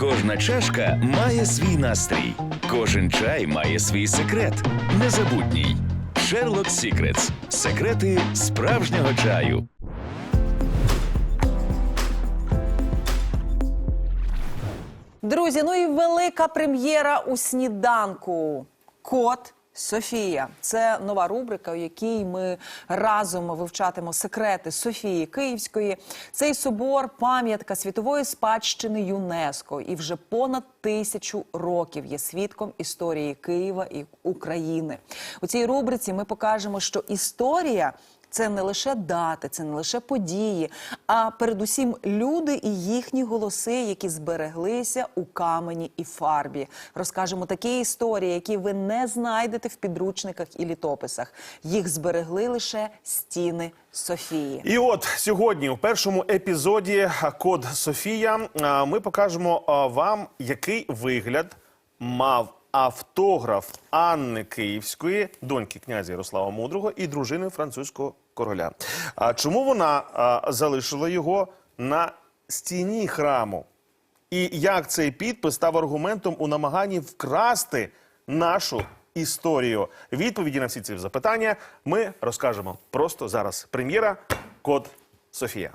Кожна чашка має свій настрій, кожен чай має свій секрет. Незабутній. Sherlock Secrets. Секрети справжнього чаю. Друзі, ну і велика прем'єра у сніданку. Кот Софія. Це нова рубрика, у якій ми разом вивчатимо секрети Софії Київської. Цей собор пам'ятка світової спадщини ЮНЕСКО і вже понад тисячу років є свідком історії Києва і України. У цій рубриці ми покажемо, що історія. Це не лише дати, це не лише події, а передусім люди і їхні голоси, які збереглися у камені і фарбі. Розкажемо такі історії, які ви не знайдете в підручниках і літописах. Їх зберегли лише стіни Софії. І от сьогодні, у першому епізоді Код Софія, ми покажемо вам, який вигляд мав автограф Анни Київської, доньки князя Ярослава Мудрого і дружини французького короля. А чому вона а, залишила його на стіні храму? І як цей підпис став аргументом у намаганні вкрасти нашу історію? Відповіді на всі ці запитання ми розкажемо просто зараз. Прем'єра Код Софія.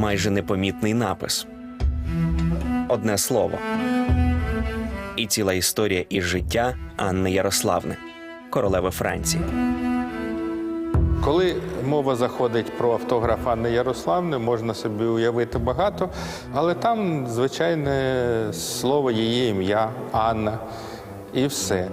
Майже непомітний напис. Одне слово. І ціла історія із життя Анни Ярославни, королеви Франції. Коли мова заходить про автограф Анни Ярославни, можна собі уявити багато, але там звичайне слово її ім'я Анна і все.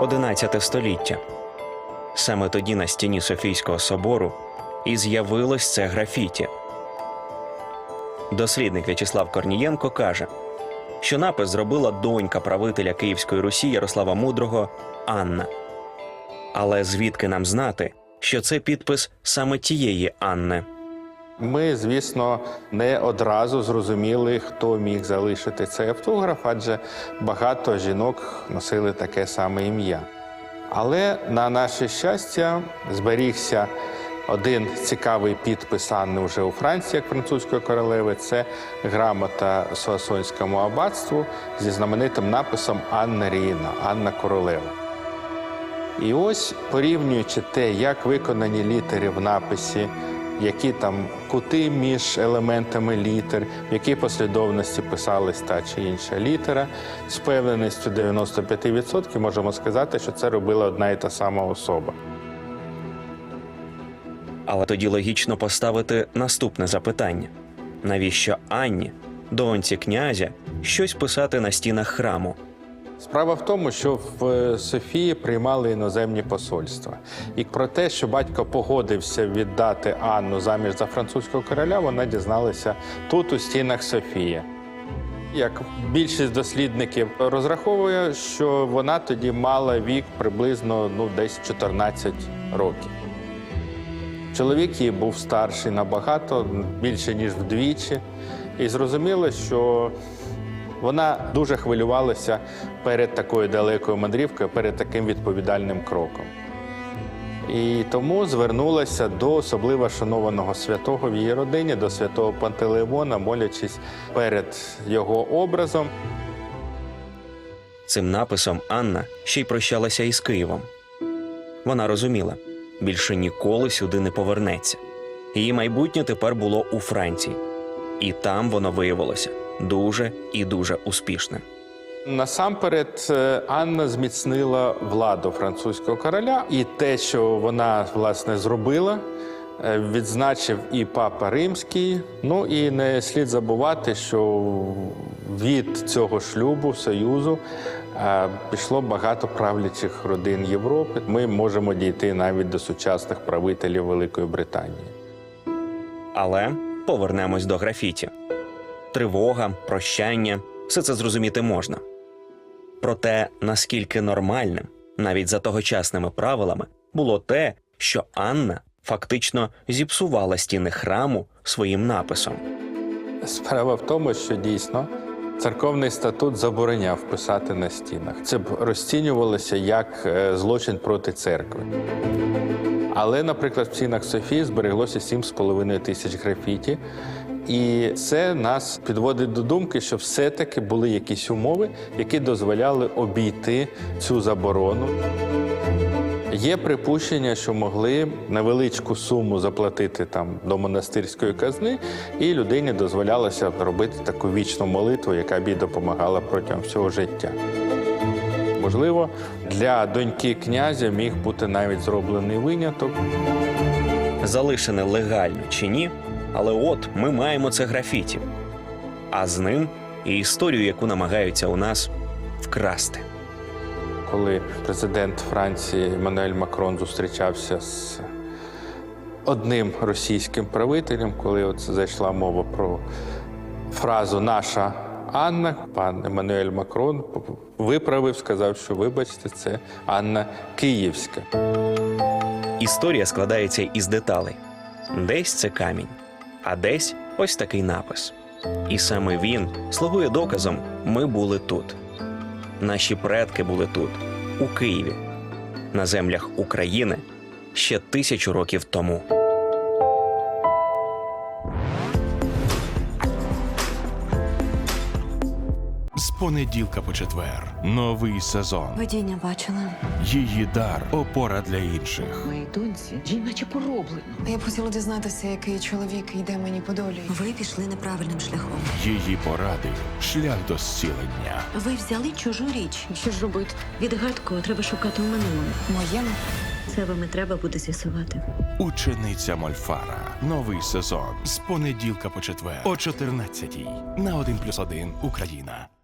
XI століття. Саме тоді на стіні Софійського собору і з'явилось це графіті. Дослідник В'ячеслав Корнієнко каже, що напис зробила донька правителя Київської Русі Ярослава Мудрого Анна. Але звідки нам знати, що це підпис саме тієї Анни? Ми, звісно, не одразу зрозуміли, хто міг залишити цей автограф, адже багато жінок носили таке саме ім'я. Але на наше щастя зберігся один цікавий підпис Анни вже у Франції, як французької королеви. Це грамота Суасонському аббатству зі знаменитим написом Анна Ріїна, Анна Королева. І ось порівнюючи те, як виконані літери в написі, які там кути між елементами літер, в якій послідовності писалась та чи інша літера, з певненістю 95% можемо сказати, що це робила одна і та сама особа. Але тоді логічно поставити наступне запитання: навіщо Анні, доньці князя, щось писати на стінах храму? Справа в тому, що в е, Софії приймали іноземні посольства. І про те, що батько погодився віддати Анну заміж за французького короля, вона дізналася тут, у стінах Софії. Як більшість дослідників розраховує, що вона тоді мала вік приблизно ну, десь 14 років. Чоловік її був старший набагато, більше ніж вдвічі. І зрозуміло, що вона дуже хвилювалася перед такою далекою мандрівкою, перед таким відповідальним кроком. І тому звернулася до особливо шанованого святого в її родині, до святого Пантелеймона, молячись перед його образом. Цим написом Анна ще й прощалася із Києвом. Вона розуміла, більше ніколи сюди не повернеться. Її майбутнє тепер було у Франції, і там воно виявилося дуже і дуже успішним. Насамперед, е, Анна зміцнила владу французького короля, і те, що вона власне зробила, е, відзначив і папа Римський. Ну і не слід забувати, що від цього шлюбу союзу е, пішло багато правлячих родин Європи. Ми можемо дійти навіть до сучасних правителів Великої Британії. Але повернемось до графіті. Тривога, прощання, все це зрозуміти можна. Проте наскільки нормальним, навіть за тогочасними правилами, було те, що Анна фактично зіпсувала стіни храму своїм написом. Справа в тому, що дійсно церковний статут забороняв писати на стінах. Це б розцінювалося як е, злочин проти церкви. Але, наприклад, в стінах Софії збереглося 7,5 тисяч графіті. І це нас підводить до думки, що все-таки були якісь умови, які дозволяли обійти цю заборону. Є припущення, що могли невеличку суму заплатити там до монастирської казни, і людині дозволялося робити таку вічну молитву, яка б їй допомагала протягом всього життя. Можливо, для доньки князя міг бути навіть зроблений виняток. Залишене легально чи ні, але от ми маємо це графіті. А з ним і історію, яку намагаються у нас вкрасти. коли президент Франції Еммануель Макрон зустрічався з одним російським правителем, коли от зайшла мова про фразу Наша Анна, пан Еммануель Макрон виправив, сказав, що вибачте, це Анна Київська. Історія складається із деталей. Десь це камінь, а десь ось такий напис. І саме він слугує доказом: ми були тут. Наші предки були тут, у Києві, на землях України ще тисячу років тому. Понеділка по четвер. Новий сезон. Видіння бачила. Її дар опора для інших. Моїй доньці їй наче пороблено. Я б хотіла дізнатися, який чоловік йде мені по долі. Ви пішли неправильним шляхом. Її поради шлях до зцілення. Ви взяли чужу річ. Що ж робити? Відгадку треба шукати у минулому. Моєму. Це вам і треба буде з'ясувати. Учениця Мольфара. Новий сезон. З понеділка по четвер о 14 на 1+,1 Україна.